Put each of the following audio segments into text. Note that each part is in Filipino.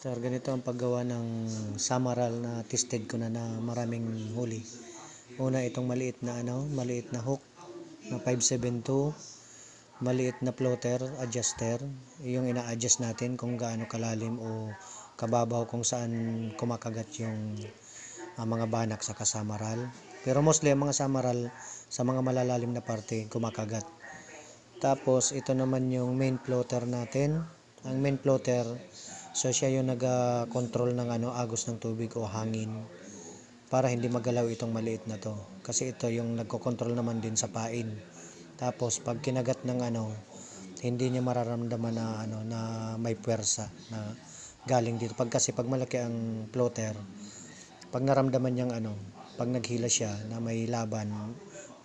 Star, ganito ang paggawa ng samaral na tested ko na na maraming huli. Una itong maliit na ano, maliit na hook na 572, maliit na floater adjuster, yung ina-adjust natin kung gaano kalalim o kababaw kung saan kumakagat yung ah, mga banak sa kasamaral. Pero mostly ang mga samaral sa mga malalalim na parte kumakagat. Tapos ito naman yung main floater natin. Ang main floater So siya yung nag-control ng ano agos ng tubig o hangin para hindi magalaw itong maliit na to. Kasi ito yung nagko-control naman din sa pain. Tapos pag kinagat ng ano, hindi niya mararamdaman na ano na may puwersa na galing dito. Pag kasi pag malaki ang floater, pag naramdaman niyang ano, pag naghila siya na may laban,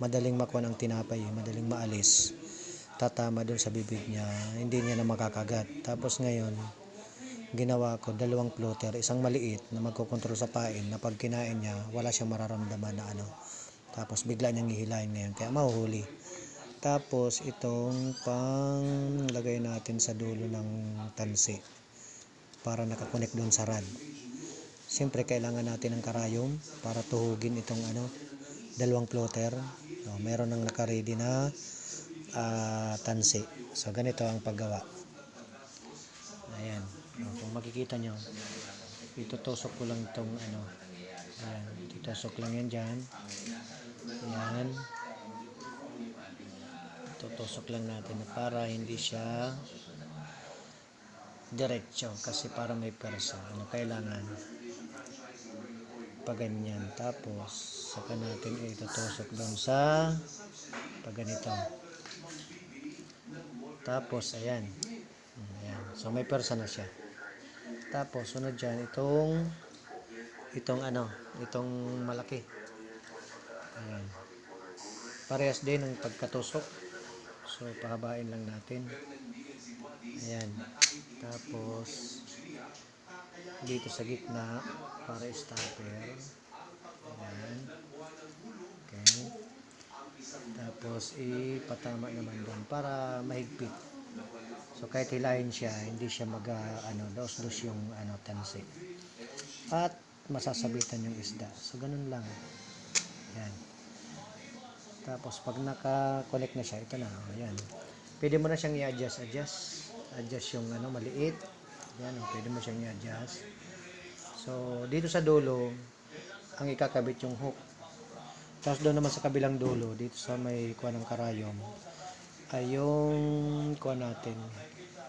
madaling makuha ng tinapay, madaling maalis. Tatama doon sa bibig niya, hindi niya na makakagat. Tapos ngayon, ginawa ko dalawang floater, isang maliit na magkocontrol sa pain na pag kinain niya, wala siyang mararamdaman na ano. Tapos bigla niyang hihilahin ngayon, kaya mahuhuli. Tapos itong pang lagay natin sa dulo ng tansi para nakakonek doon sa rad. Siyempre kailangan natin ng karayom para tuhugin itong ano, dalawang floater. So, meron nang nakaready na ah, tansi. So ganito ang paggawa. Ayan. O, kung makikita nyo, itutusok ko lang itong ano. Ayan. Itutusok lang yan dyan. Ayan. Tutusok lang natin na para hindi siya diretso kasi para may persa. Ano kailangan? Pag ganyan. Tapos, saka natin itutusok doon sa pag ganito. Tapos, ayan. Ayan. So, may persa na siya. Tapos, sunod dyan, itong itong ano, itong malaki. Ayan. Parehas din ang pagkatusok. So, pahabain lang natin. Ayan. Tapos, dito sa gitna, para stopper. Ayan. Okay. Tapos, ipatama naman doon para mahigpit. So kahit hilahin siya, hindi siya mag ah, ano, dos-dos yung ano tansi. At masasabitan yung isda. So ganun lang. Yan. Tapos pag naka-connect na siya, ito na, oh. Pwede mo na siyang i-adjust, adjust. Adjust yung ano maliit. Yan, oh, pwede mo siyang i-adjust. So dito sa dulo, ang ikakabit yung hook. Tapos doon naman sa kabilang dulo, dito sa may kuha ng karayom, ay yung kuha natin,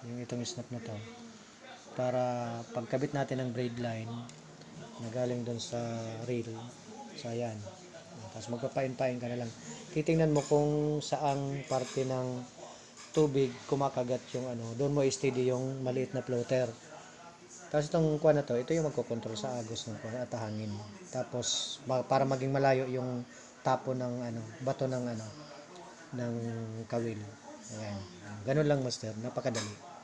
yung itong snap na to, para pagkabit natin ng braid line, na galing doon sa reel, so ayan. Tapos magpapain-pain ka na lang. Titingnan mo kung saang parte ng tubig kumakagat yung ano, doon mo i-steady yung maliit na floater. Tapos itong kuha na to, ito yung magkocontrol sa agos ng kuha at hangin. Tapos para maging malayo yung tapo ng ano, bato ng ano, ng kawil. Ayan. Ganun lang master, napakadali.